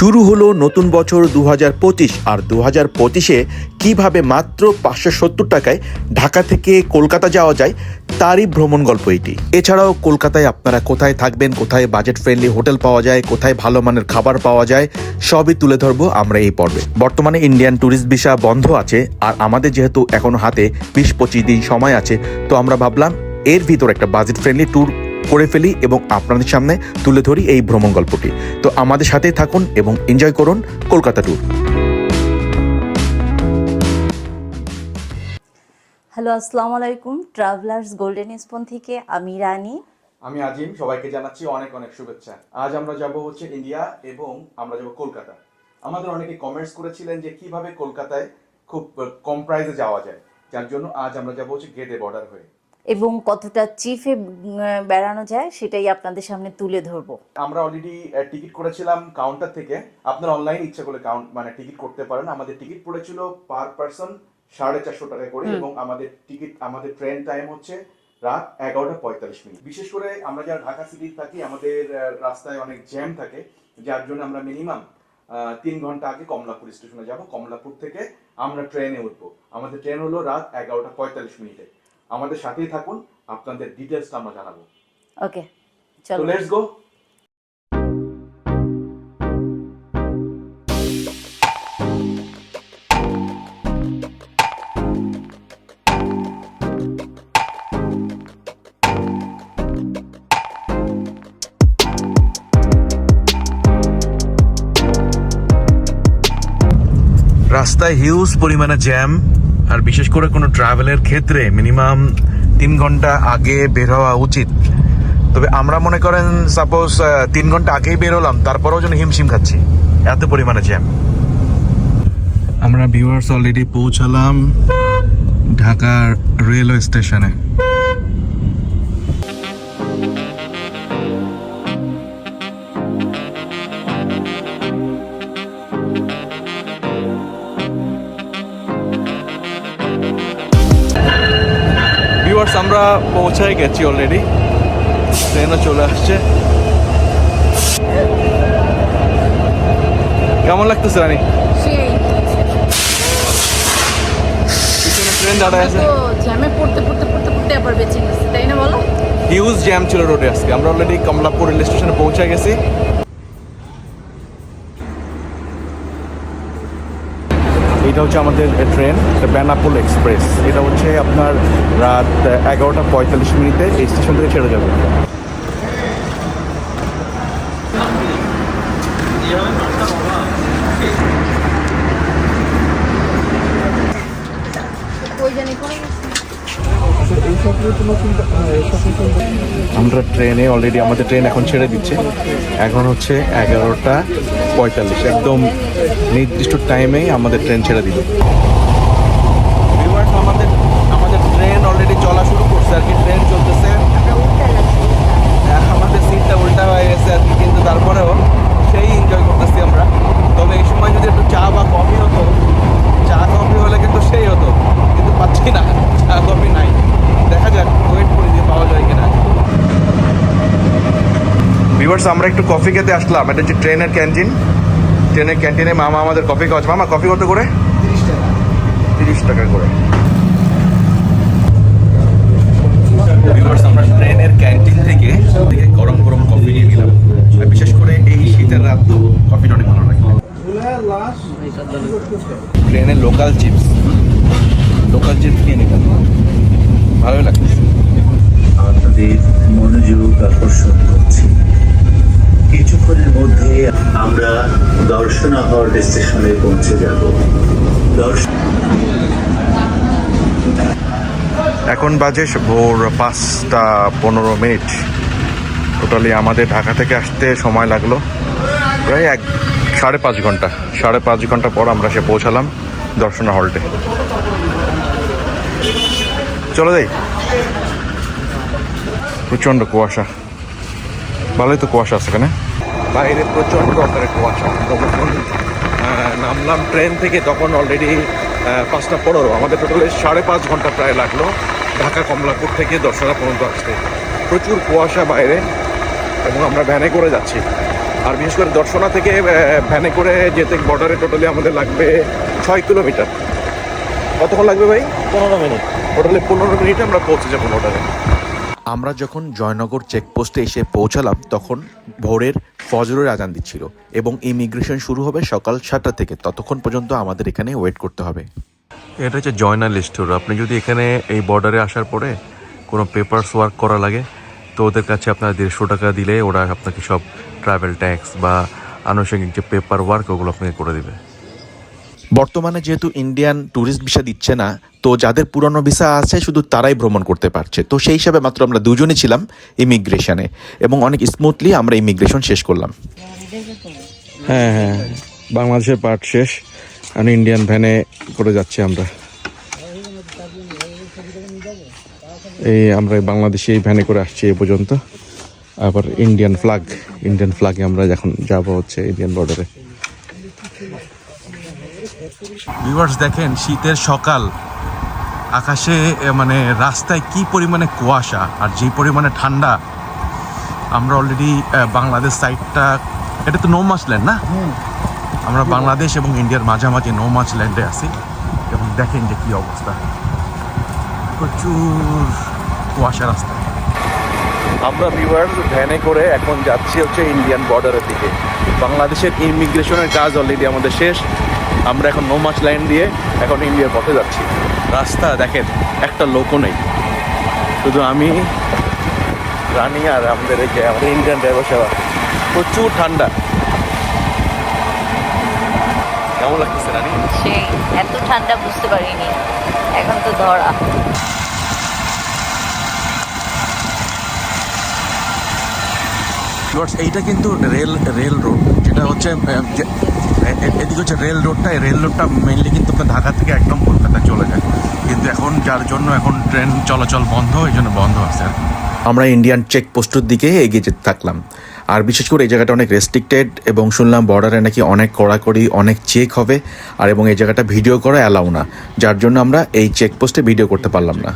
শুরু হলো নতুন বছর দু হাজার পঁচিশ, আর দু হাজার পঁচিশে কীভাবে মাত্র পাঁচশো সত্তর টাকায় ঢাকা থেকে কলকাতা যাওয়া যায়, তারই ভ্রমণ গল্প এটি। এছাড়াও কলকাতায় আপনারা কোথায় থাকবেন, কোথায় বাজেট ফ্রেন্ডলি হোটেল পাওয়া যায়, কোথায় ভালো মানের খাবার পাওয়া যায়, সবই তুলে ধরবো আমরা এই পর্বে। বর্তমানে ইন্ডিয়ান ট্যুরিস্ট ভিসা বন্ধ আছে, আর আমাদের যেহেতু এখনও হাতে বিশ পঁচিশ দিন সময় আছে, তো আমরা ভাবলাম এর ভিতর একটা বাজেট ফ্রেন্ডলি ট্যুর করে ফেলি এবং আপনাদের সামনে তুলে ধরি এই ভ্রমণ গল্পটি। তো আমাদের সাথেই থাকুন এবং এনজয় করুন কলকাতা ট্যুর। হ্যালো আসসালামু আলাইকুম ট্রাভেলার্স গোল্ডেন স্পন থেকে আমি রানী। আমি আজিম সবাইকে জানাচ্ছি অনেক অনেক শুভেচ্ছা। আজ আমরা যাব হচ্ছে ইন্ডিয়া এবং আমরা যাব কলকাতা। আমাদের অনেকে কমেন্টস করেছিলেন যে কীভাবে কলকাতায় খুব কম প্রাইসে যাওয়া যায়। যার জন্য আজ আমরা যাব হচ্ছে গেটে বর্ডার হয়ে। এবং কতটা চিফে বেড়ানো যায় সেটাই আপনাদের সামনে তুলে ধরবো। আমরা অলরেডি টিকিট করেছিলাম কাউন্টার থেকে। আপনার অনলাইন ইচ্ছা করলে কাউন্ট মানে টিকিট করতে পারেন। আমাদের টিকিট পড়েছিল পার পার্সন সাড়ে চারশো টাকা করে এবং আমাদের টিকিট আমাদের ট্রেন টাইম হচ্ছে রাত এগারোটা পঁয়তাল্লিশ মিনিট। বিশেষ করে আমরা যারা ঢাকা সিটি থাকি আমাদের রাস্তায় অনেক জ্যাম থাকে। যার জন্য আমরা মিনিমাম তিন ঘণ্টা আগে কমলাপুর স্টেশনে যাব। কমলাপুর থেকে আমরা ট্রেনে উঠবো। আমাদের ট্রেন হলো রাত এগারোটা পঁয়তাল্লিশ মিনিটে। আমাদের সাথেই থাকুন আপনাদের ডিটেলসটা আমরা জানাব। ওকে চলো। লেটস গো রাস্তায় হিউজ পরিমাণে জ্যাম আর বিশেষ করে কোনো ট্রাভেলের ক্ষেত্রে মিনিমাম তিন ঘণ্টা আগে বের হওয়া উচিত। তবে আমরা মনে করেন সাপোজ তিন ঘণ্টা আগেই বেরোলাম তারপরেও যেন হিমশিম খাচ্ছি। এত পরিমাণে জ্যাম আমরা ভিউয়ার্স অলরেডি পৌঁছালাম ঢাকার রেলওয়ে স্টেশনে ভিউয়ার্স আমরা পৌঁছায় গেছি অলরেডি ট্রেনও চলে আসছে। কেমন লাগতেছে রানি? ট্রেন দাঁড়ায় আছে। জ্যামে পড়তে পড়তে পড়তে পড়তে আবার বেঁচে গেছে তাই না বলো? হিউজ জ্যাম ছিল রোডে আজকে। আমরা অলরেডি কমলাপুর রেল স্টেশনে পৌঁছে গেছি। এটা হচ্ছে আমাদের ট্রেন বেনাপুল এক্সপ্রেস এটা হচ্ছে আপনার রাত এগারোটা পঁয়তাল্লিশ মিনিটে এই স্টেশন থেকে ছেড়ে যাবে। আমরা ট্রেনে অলরেডি আমাদের ট্রেন এখন ছেড়ে দিচ্ছে। এখন হচ্ছে এগারোটা পঁয়তাল্লিশ, একদম নির্দিষ্ট টাইমেই আমাদের ট্রেন ছেড়ে দিল। আমাদের আমাদের ট্রেন অলরেডি চলা শুরু করছে আর কি ট্রেন চলতেছে। হ্যাঁ, আমাদের সিটটা উল্টা হয়ে গেছে আর কি কিন্তু তারপরেও সেই এনজয় করতেছি আমরা। তবে এই সময় যদি একটু চা বা কফি হতো চা কফি হলে কিন্তু সেই হতো কিন্তু পাচ্ছি না চা কফি নাই। দেখা যাক ওয়েট করি পাওয়া যায় কিনা। আমরা একটু কফি খেতে আসলাম এটা হচ্ছে ট্রেনের ক্যান্টিন ট্রেনের ক্যান্টিনে মামা আমাদের কফি খাওয়াচ্ছে। মামা কফি কত করে? তিরিশ টাকা। করে। আমরা ট্রেনের ক্যান্টিন থেকে থেকে গরম গরম কফি নিয়ে নিলাম। বিশেষ করে এই শীতের রাত তো কফিটা অনেক ভালো লাগে। ট্রেনের লোকাল চিপস লোকাল চিপস নিয়ে নিলাম। ভালোই লাগছে আপনাদের মনোযোগ আকর্ষণ করছি। কিছুক্ষণের মধ্যে আমরা দর্শনাহর স্টেশনে পৌঁছে যাব। দর্শন এখন বাজে ভোর পাঁচটা পনেরো মিনিট। টোটালি আমাদের ঢাকা থেকে আসতে সময় লাগল। প্রায় এক, সাড়ে পাঁচ ঘণ্টা। সাড়ে পাঁচ ঘণ্টা পর আমরা সে পৌঁছালাম দর্শনা হলটে। চলো যাই। প্রচণ্ড কুয়াশা। ভালোই তো কুয়াশা আছে এখানে। বাইরে প্রচণ্ড আকারে কুয়াশা যখন নামলাম ট্রেন থেকে তখন অলরেডি পাঁচটা পনেরো। আমাদের টোটালে সাড়ে পাঁচ ঘণ্টা প্রায় লাগল ঢাকা কমলাপুর থেকে দর্শনা পর্যন্ত আসতে। প্রচুর কুয়াশা বাইরে এবং আমরা ভ্যানে করে যাচ্ছি। আর বিশেষ করে দর্শনা থেকে ভ্যানে করে যেতে বর্ডারে টোটালি আমাদের লাগবে ছয় কিলোমিটার। কতক্ষণ লাগবে ভাই? পনেরো মিনিট। টোটালি পনেরো মিনিটে আমরা পৌঁছে যাব বর্ডারে আমরা যখন জয়নগর চেকপোস্টে এসে পৌঁছালাম, তখন ভোরের ফজরের আজান দিচ্ছিল এবং ইমিগ্রেশন শুরু হবে সকাল সাতটা থেকে। ততক্ষণ পর্যন্ত আমাদের এখানে ওয়েট করতে হবে। এটা হচ্ছে জয়নাল স্টোর। আপনি যদি এখানে এই বর্ডারে আসার পরে কোনো পেপারস ওয়ার্ক করা লাগে, তো ওদের কাছে আপনার দেড়শো টাকা দিলে ওরা আপনাকে সব ট্রাভেল ট্যাক্স বা আনুষঙ্গিক যে পেপার ওয়ার্ক ওগুলো আপনাকে করে দিবে। বর্তমানে যেহেতু ইন্ডিয়ান ট্যুরিস্ট ভিসা দিচ্ছে না, তো যাদের পুরনো ভিসা আছে শুধু তারাই ভ্রমণ করতে পারছে। তো সেই হিসাবে মাত্র আমরা দুজনই ছিলাম ইমিগ্রেশনে এবং অনেক স্মুথলি আমরা ইমিগ্রেশন শেষ করলাম। হ্যাঁ হ্যাঁ বাংলাদেশের পার্ট শেষ আর ইন্ডিয়ান ভ্যানে করে যাচ্ছি আমরা। এই আমরা বাংলাদেশে এই ভ্যানে করে আসছি এ পর্যন্ত। আবার ইন্ডিয়ান ফ্ল্যাগ ইন্ডিয়ান ফ্ল্যাগে আমরা এখন যাব হচ্ছে ইন্ডিয়ান বর্ডারে ভিউয়ার্স দেখেন শীতের সকাল। আকাশে মানে রাস্তায় কি পরিমাণে কুয়াশা আর যে পরিমাণে ঠান্ডা আমরা অলরেডি বাংলাদেশ সাইডটা এটা তো নৌ মাছ ল্যান্ড না আমরা বাংলাদেশ এবং ইন্ডিয়ার মাঝামাঝি নৌ মাছ ল্যান্ডে আছি। এবং দেখেন যে কি অবস্থা। প্রচুর কুয়াশা রাস্তা। আমরা ভিউয়ার্স ভ্যানে করে এখন যাচ্ছি হচ্ছে ইন্ডিয়ান বর্ডারের দিকে। বাংলাদেশের ইমিগ্রেশনের কাজ অলরেডি আমাদের শেষ। আমরা এখন নোমাচ লাইন দিয়ে এখন ইন্ডিয়ার পথে যাচ্ছি। রাস্তা দেখেন, একটা লোকও নেই। শুধু আমি, রানি আর আমাদের এই যে আমাদের ইন্ডিয়ান ড্রাইভার সেবা প্রচুর ঠান্ডা। কেমন লাগতেছে রানি? সেই, এত ঠান্ডা বুঝতে পারিনি। এখন তো ধরা। ভিউয়ার্স এইটা কিন্তু রেল রেল রোড। যেটা হচ্ছে এদিকে হচ্ছে রেল রোডটা এই রেল রোডটা মেনলি কিন্তু আপনার ঢাকা থেকে একদম কলকাতা চলে যায়। কিন্তু এখন যার জন্য এখন ট্রেন চলাচল বন্ধ এই জন্য বন্ধ আছে। আমরা ইন্ডিয়ান চেক পোস্টের দিকে এগিয়ে যেতে থাকলাম। আর বিশেষ করে এই জায়গাটা অনেক রেস্ট্রিক্টেড এবং শুনলাম বর্ডারে নাকি অনেক কড়াকড়ি অনেক চেক হবে। আর এবং এই জায়গাটা ভিডিও করা অ্যালাউ না। যার জন্য আমরা এই চেকপোস্টে ভিডিও করতে পারলাম না।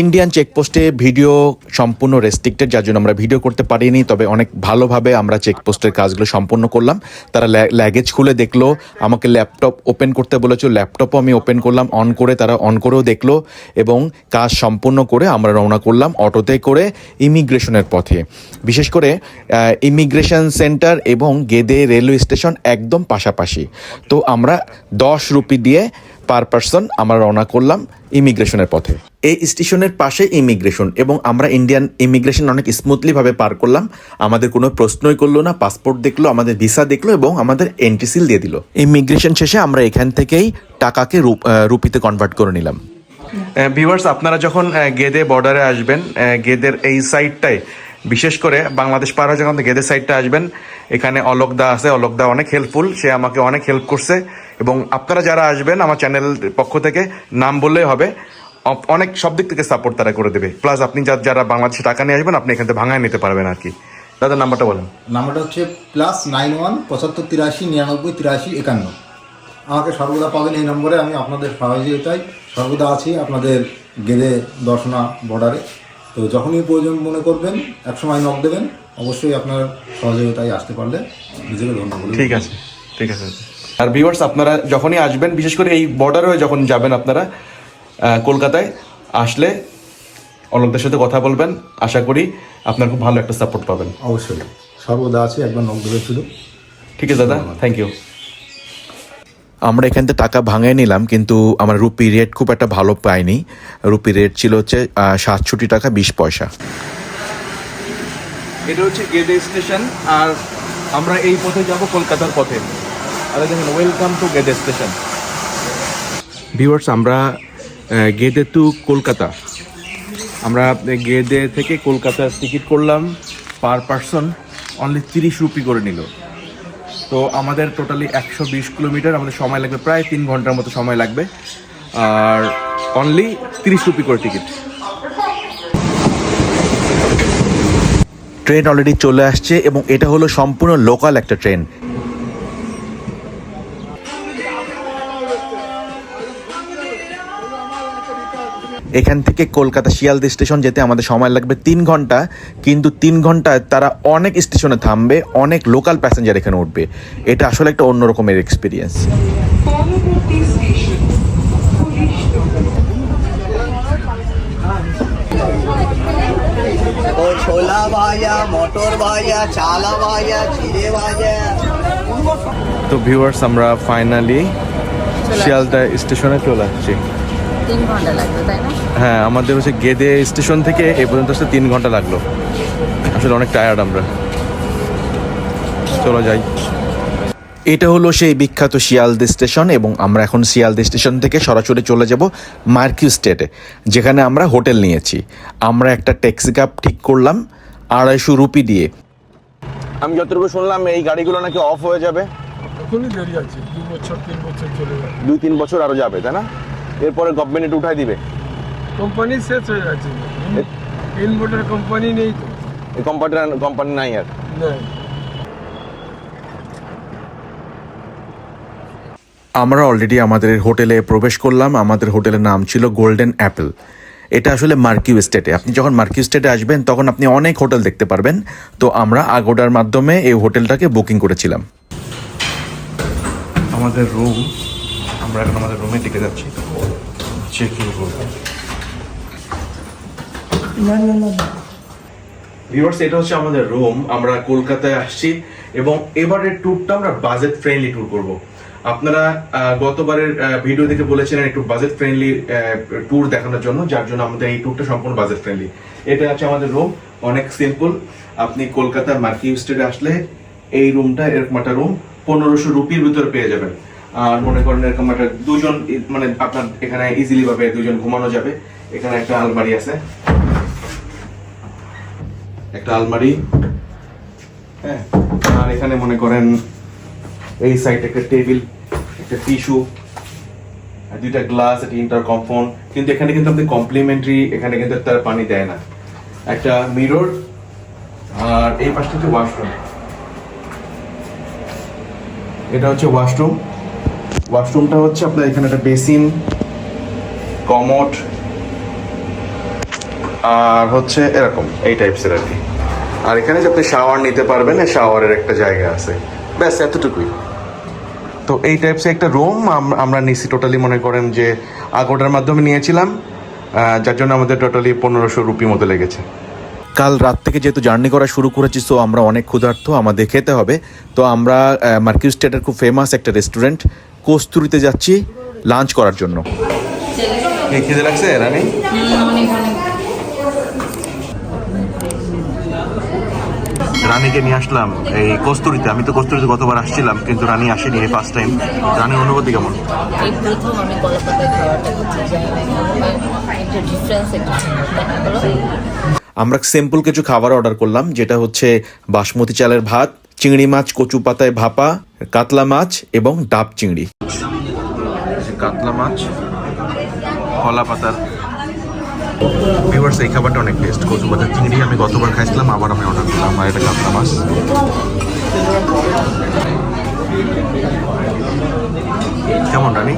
ইন্ডিয়ান চেকপোস্টে ভিডিও সম্পূর্ণ রেস্ট্রিক্টেড যার জন্য আমরা ভিডিও করতে পারিনি, তবে অনেক ভালোভাবে আমরা চেকপোস্টের কাজগুলো সম্পূর্ণ করলাম। তারা ল্যাগেজ খুলে দেখল, আমাকে ল্যাপটপ ওপেন করতে বলেছিল ল্যাপটপও আমি ওপেন করলাম অন করে তারা অন করেও দেখল, এবং কাজ সম্পূর্ণ করে আমরা রওনা করলাম অটোতে করে ইমিগ্রেশনের পথে। বিশেষ করে ইমিগ্রেশন সেন্টার এবং গেদে রেলওয়ে স্টেশন একদম পাশাপাশি। তো আমরা দশ রুপি দিয়ে পার পার্সন আমরা রওনা করলাম ইমিগ্রেশনের পথে। এই স্টেশনের পাশে ইমিগ্রেশন এবং আমরা ইন্ডিয়ান ইমিগ্রেশন অনেক স্মুথলিভাবে পার করলাম। আমাদের কোনো প্রশ্নই করল না, পাসপোর্ট দেখল, আমাদের ভিসা দেখল এবং আমাদের এন্ট্রি সিল দিয়ে দিল। ইমিগ্রেশন শেষে আমরা এখান থেকেই টাকাকে রূপ- রুপিতে কনভার্ট করে নিলাম। ভিউয়ার্স আপনারা যখন গেদে বর্ডারে আসবেন গেদের এই সাইডটায় বিশেষ করে বাংলাদেশ পার হয়ে যখন গেদের সাইডটা আসবেন এখানে অলোকদা আছে, অলোকদা অনেক হেল্পফুল সে আমাকে অনেক হেল্প করছে। এবং আপনারা যারা আসবেন আমার চ্যানেল পক্ষ থেকে, নাম বললেই হবে অনেক সব দিক থেকে সাপোর্ট তারা করে দেবে। প্লাস আপনি যারা বাংলাদেশে টাকা নিয়ে আসবেন, আপনি এখান থেকে ভাঙায় নিতে পারবেন আর কি। দাদা, নাম্বারটা বলেন। নাম্বারটা হচ্ছে প্লাস নাইন ওয়ান পঁচাত্তর তিরাশি নিরানব্বই তিরাশি একান্ন। আমাকে সর্বদা পাবেন এই নম্বরে, আমি আপনাদের সহযোগিতায় সর্বদা আছি আপনাদের গেদে দর্শনা বর্ডারে তো যখনই প্রয়োজন মনে করবেন, একসময় নক দেবেন। অবশ্যই আপনার সহযোগিতায় আসতে পারলে নিজেকে ধন্য বলে ঠিক আছে ঠিক আছে। আর ভিউয়ার্স আপনারা যখনই আসবেন বিশেষ করে এই বর্ডার হয়ে যখন যাবেন আপনারা কলকাতায় আসলে অলোকদের সাথে কথা বলবেন। আশা করি আপনার খুব ভালো একটা সাপোর্ট পাবেন। অবশ্যই। সর্বদা আছি একবার নক দেবেন শুধু ঠিক আছে দাদা। থ্যাংক ইউ আমরা এখান থেকে টাকা ভাঙাই নিলাম কিন্তু আমার রুপি রেট খুব একটা ভালো পাইনি। রুপি রেট ছিল হচ্ছে সাতষট্টি টাকা বিশ পয়সা। এটা হচ্ছে গেদে স্টেশন আর আমরা এই পথে যাব কলকাতার পথে। আর দেখেন welcome to Gede station. Viewers আমরা গেদে টু কলকাতা। আমরা গেদে থেকে কলকাতার টিকিট করলাম পার পার্সন অনলি তিরিশ রুপি করে নিল। তো আমাদের টোটালি একশো বিশ কিলোমিটার, আমাদের সময় লাগবে প্রায় তিন ঘণ্টার মতো সময় লাগবে। আর অনলি তিরিশ রুপি করে টিকিট ট্রেন অলরেডি চলে আসছে এবং এটা হলো সম্পূর্ণ লোকাল একটা ট্রেন। এখান থেকে কলকাতা শিয়ালদা স্টেশন যেতে আমাদের সময় লাগবে তিন ঘণ্টা, কিন্তু তিন ঘন্টায় তারা অনেক স্টেশনে থামবে, অনেক লোকাল প্যাসেঞ্জার এখানে উঠবে। এটা আসলে একটা অন্যরকমের এক্সপিরিয়েন্স পরবর্তী স্টেশন পুলিশ ও ছোলা ভাজা মটর ভাজা চালা ভাজা চিড়ে ভাজা তো ভিউয়ার্স আমরা ফাইনালি শিয়ালদা স্টেশনে চলে আসছি। তিন ঘণ্টা লাগবে তাই না? হ্যাঁ আমাদের হচ্ছে গেদে স্টেশন থেকে এ পর্যন্ত আসতে তিন ঘণ্টা লাগল। আসলে অনেক টায়ার্ড আমরা। চলো যাই। এটা হলো সেই বিখ্যাত শিয়ালদে স্টেশন এবং আমরা এখন শিয়ালদে স্টেশন থেকে সরাসরি চলে যাব মার্কিউ স্টেটে যেখানে আমরা হোটেল নিয়েছি। আমরা একটা ট্যাক্সি ক্যাব ঠিক করলাম। আড়াইশো রুপি দিয়ে। আমি যতটুকু শুনলাম এই গাড়িগুলো নাকি অফ হয়ে যাবে। এখনই দেরি আছে দু বছর তিন বছর চলে যাবে। দুই তিন বছর আরও যাবে তাই না? এরপরে গভর্নমেন্ট এটা উঠাই দিবে। কোম্পানি শেষ হয়ে গেছে। ইনভার্টার কোম্পানি নেই তো। এই কোম্পানি কোম্পানি নাই আর। আমরা অলরেডি আমাদের হোটেলে প্রবেশ করলাম। আমাদের হোটেলের নাম ছিল গোল্ডেন অ্যাপেল এটা আসলে মার্কিউ স্টেটে। আপনি যখন মার্কিউ স্টেটে আসবেন তখন আপনি অনেক হোটেল দেখতে পারবেন। তো আমরা আগোডার মাধ্যমে এই হোটেলটাকে বুকিং করেছিলাম। আমাদের রুম আমরা এখন আমাদের রুমে টিকে যাচ্ছি। চেক ইন করব ভিউয়ার্স এটা হচ্ছে আমাদের রুম। আমরা কলকাতায় আসছি এবং এবারের ট্যুরটা আমরা বাজেট ফ্রেন্ডলি ট্যুর করব। আপনারা গতবারের ভিডিও দেখে বলেছিলেন একটু বাজেট ফ্রেন্ডলি ট্যুর দেখানোর জন্য, যার জন্য আমাদের এই ট্যুরটা সম্পূর্ণ বাজেট ফ্রেন্ডলি এটা হচ্ছে আমাদের রুম অনেক সিম্পল আপনি কলকাতার মার্কি স্টেটে আসলে এই রুমটা এরকম একটা রুম পনেরোশো রুপির ভিতরে পেয়ে যাবেন। আর মনে করেন এরকম একটা দুজন মানে আপনার এখানে ইজিলি ভাবে দুজন ঘুমানো যাবে। এখানে একটা আলমারি আছে। একটা আলমারি। হ্যাঁ আর এখানে মনে করেন এই সাইডে একটা টেবিল একটা টিস্যু দুইটা গ্লাস একটা ইন্টারকম ফোন কিন্তু এখানে কিন্তু আপনি কমপ্লিমেন্টারি এখানে কিন্তু তার পানি দেয় না। একটা মিরর আর এই পাশটা হচ্ছে ওয়াশরুম এটা হচ্ছে ওয়াশরুম ওয়াশরুমটা হচ্ছে আপনার এখানে একটা বেসিন কমট আর হচ্ছে এরকম, এই টাইপসের আর কি। আর এখানে যে আপনি শাওয়ার নিতে পারবেন শাওয়ারের একটা জায়গা আছে। ব্যাস এতটুকুই। তো এই টাইপসে একটা রুম আমরা নিছি টোটালি মনে করেন যে আগোটার মাধ্যমে নিয়েছিলাম যার জন্য আমাদের টোটালি পনেরোশো রুপি মতো লেগেছে। কাল রাত থেকে যেহেতু জার্নি করা শুরু করেছি সো আমরা অনেক ক্ষুধার্ত আমাদের খেতে হবে। তো আমরা মার্কিউ স্টেটের খুব ফেমাস একটা রেস্টুরেন্ট কস্তুরিতে যাচ্ছি লাঞ্চ করার জন্য। এই খেতে লাগছে রানি অনেক অনেক রানীকে নিয়ে আসলাম। এই কস্তুরিতে আমি তো কস্তুরিতে গতবার আসছিলাম কিন্তু রানী আসেনি এই ফার্স্ট টাইম রানীর অনুভূতি কেমন? আমরা সিম্পল কিছু খাবার অর্ডার করলাম যেটা হচ্ছে বাসমতি চালের ভাত চিংড়ি মাছ কচু পাতায় ভাপা কাতলা মাছ এবং ডাব চিংড়ি। কাতলা মাছ কলা পাতার ভিউয়ার্স এই খাবারটা অনেক টেস্ট কচু পাতার চিংড়ি আমি গতবার খাইছিলাম, আবার আমি অর্ডার করলাম আর এটা কাতলা মাছ। কেমন, রানি?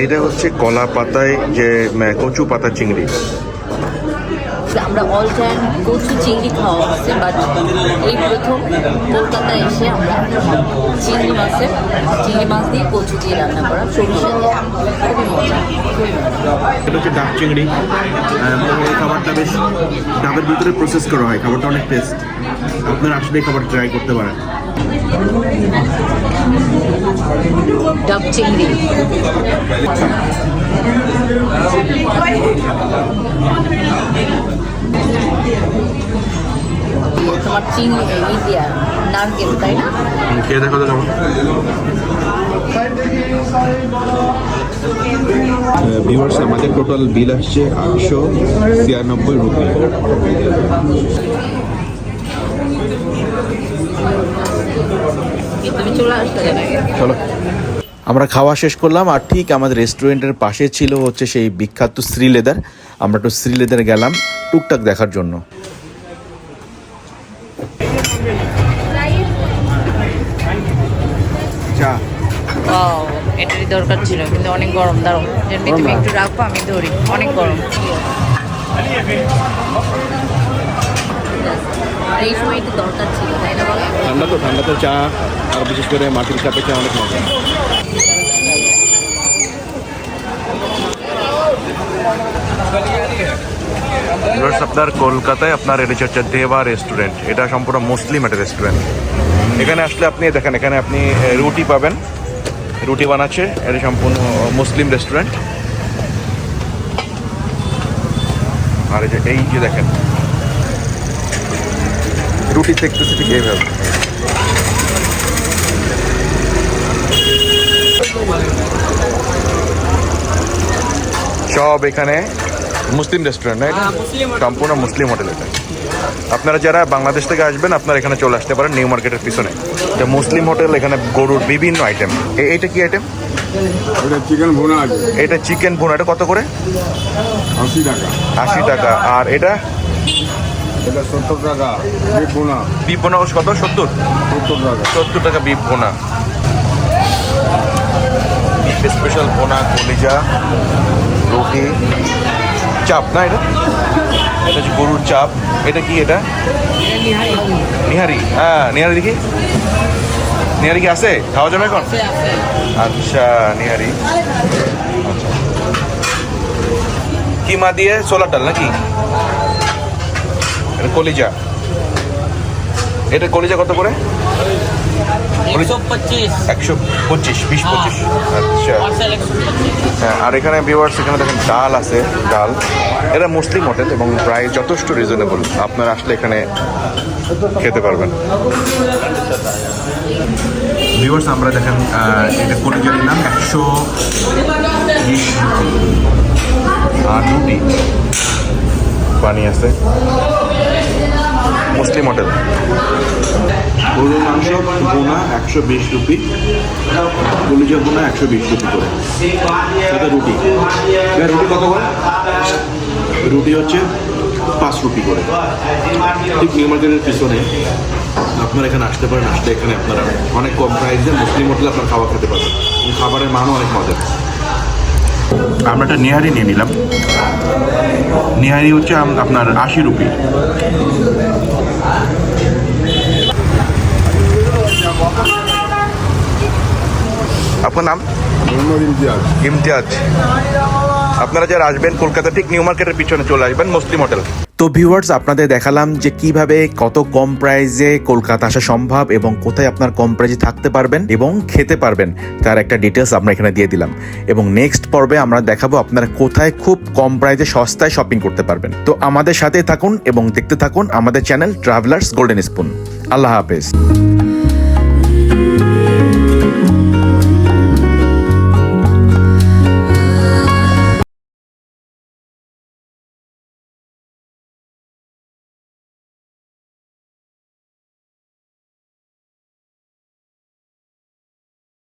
এইটা হচ্ছে কলা পাতায় যে কচু পাতা চিংড়ি। আমরা অল টাইম কচু চিংড়ি খাওয়া হচ্ছে বাট এই প্রথম কলকাতায় এসে আমরা চিংড়ি মাছের চিংড়ি মাছ দিয়ে কচু দিয়ে রান্না করা। সরিষা দিয়ে খুবই মজা এটা হচ্ছে ডাব চিংড়ি। এই খাবারটা বেশ ডাবের ভিতরে প্রসেস করা হয় খাবারটা অনেক টেস্ট আপনারা আসলে খাবার ট্রাই করতে পারেন। ডাব চিংড়ি। তোমার চিংড়ি ই দিয়া নারকেল তাই না খেয়ে দেখো তো কেমন ভিউয়ার্স আমাদের টোটাল বিল আসছে আটশো ছিয়ানব্বই রুপি তুমি চলে আসতে চলো। আমরা খাওয়া শেষ করলাম আর ঠিক আমাদের রেস্টুরেন্টের পাশে ছিল হচ্ছে সেই বিখ্যাত শ্রীলেদার আমরা একটু শ্রীলেদার গেলাম টুকটাক দেখার জন্য। এটারই দরকার ছিল কিন্তু অনেক গরম দাঁড়ো তুমি একটু রাখো আমি ধরি অনেক গরম। আর এই সময় একটু দরকার ছিল তাই না ঠান্ডা তো ঠান্ডা তো চা আর বিশেষ করে মাটির কাপে চা অনেক মজা। আপনার কলকাতায় আপনার এটা হচ্ছে দেবা রেস্টুরেন্ট এটা সম্পূর্ণ মুসলিম একটা রেস্টুরেন্ট এখানে আসলে আপনি দেখেন এখানে আপনি রুটি পাবেন। রুটি বানাচ্ছে এটা সম্পূর্ণ মুসলিম রেস্টুরেন্ট আর এই যে দেখেন রুটি দেখতেছে ঠিক এইভাবে সব এখানে মুসলিম রেস্টুরেন্ট না এটা সম্পূর্ণ মুসলিম হোটেল এটা। আপনারা যারা বাংলাদেশ থেকে আসবেন আপনারা এখানে চলে আসতে পারেন নিউ মার্কেটের পিছনে। এটা মুসলিম হোটেল এখানে গরুর বিভিন্ন আইটেম এইটা কি আইটেম ওটা চিকেন ভুনা এটা চিকেন ভুনা এটা কত করে? আশি টাকা। আশি টাকা। আর এটা? এটা সত্তর টাকা বিফ ভুনা বিফ ভুনা কত? সত্তর? সত্তর টাকা। সত্তর টাকা ভুনা বিফ স্পেশাল ভুনা কলিজা রুটি। চাপ না এটা? এটা হচ্ছে গরুর চাপ। এটা কি এটা? নিহারি। হ্যাঁ নিহারি দেখি। নিহারি কি আছে? খাওয়া যাবে এখন? আচ্ছা নিহারি। আচ্ছা কিমা দিয়ে? সোলার ডাল নাকি? এটা কলিজা। এটা কলিজা কত করে? একশো পঁচিশ। বিশ পঁচিশ। আচ্ছা। হ্যাঁ আর এখানে ভিউয়ার্স এখানে দেখেন ডাল আছে ডাল। এটা মুসলিম হোটেল এবং প্রায় যথেষ্ট রিজনেবল আপনারা আসলে এখানে খেতে পারবেন। ভিউয়ার্স আমরা দেখেন এটা কলিজা নিলাম একশো বিশ আর রুটি? পানি আছে। Muslim hotel. গরুর মাংস বোনা একশো বিশ রুপি, কলিজা বোনা একশো বিশ রুপি করে। সাথে রুটি। রুটি কত করে? রুটি হচ্ছে পাঁচ রুপি করে। ঠিক নিউ মার্কেটের পিছনে আপনারা এখানে আসতে পারেন, আসলে এখানে আপনারা অনেক কম প্রাইসে মুসলিম হোটেলে আপনার খাবার খেতে পারবেন। খাবারের মানও অনেক মজার। আমরা একটা নিহারি নিয়ে নিলাম। নিহারি হচ্ছে আপনার আশি রুপি। আপনার নাম? ইমতিয়াজ। ইমতিয়াজ। আপনারা যারা আসবেন কলকাতা ঠিক নিউ মার্কেটের পিছনে চলে আসবেন মুসলিম হোটেল। তো ভিউয়ার্স আপনাদের দেখালাম যে কীভাবে কত কম প্রাইসে কলকাতা আসা সম্ভব এবং কোথায় আপনার কম প্রাইসে থাকতে পারবেন এবং খেতে পারবেন, তার একটা ডিটেলস আমরা এখানে দিয়ে দিলাম। এবং নেক্সট পর্বে আমরা দেখাবো আপনারা কোথায় খুব কম প্রাইসে সস্তায় শপিং করতে পারবেন। তো আমাদের সাথে থাকুন এবং দেখতে থাকুন আমাদের চ্যানেল ট্রাভেলার্স গোল্ডেন স্পুন আল্লাহ হাফেজ।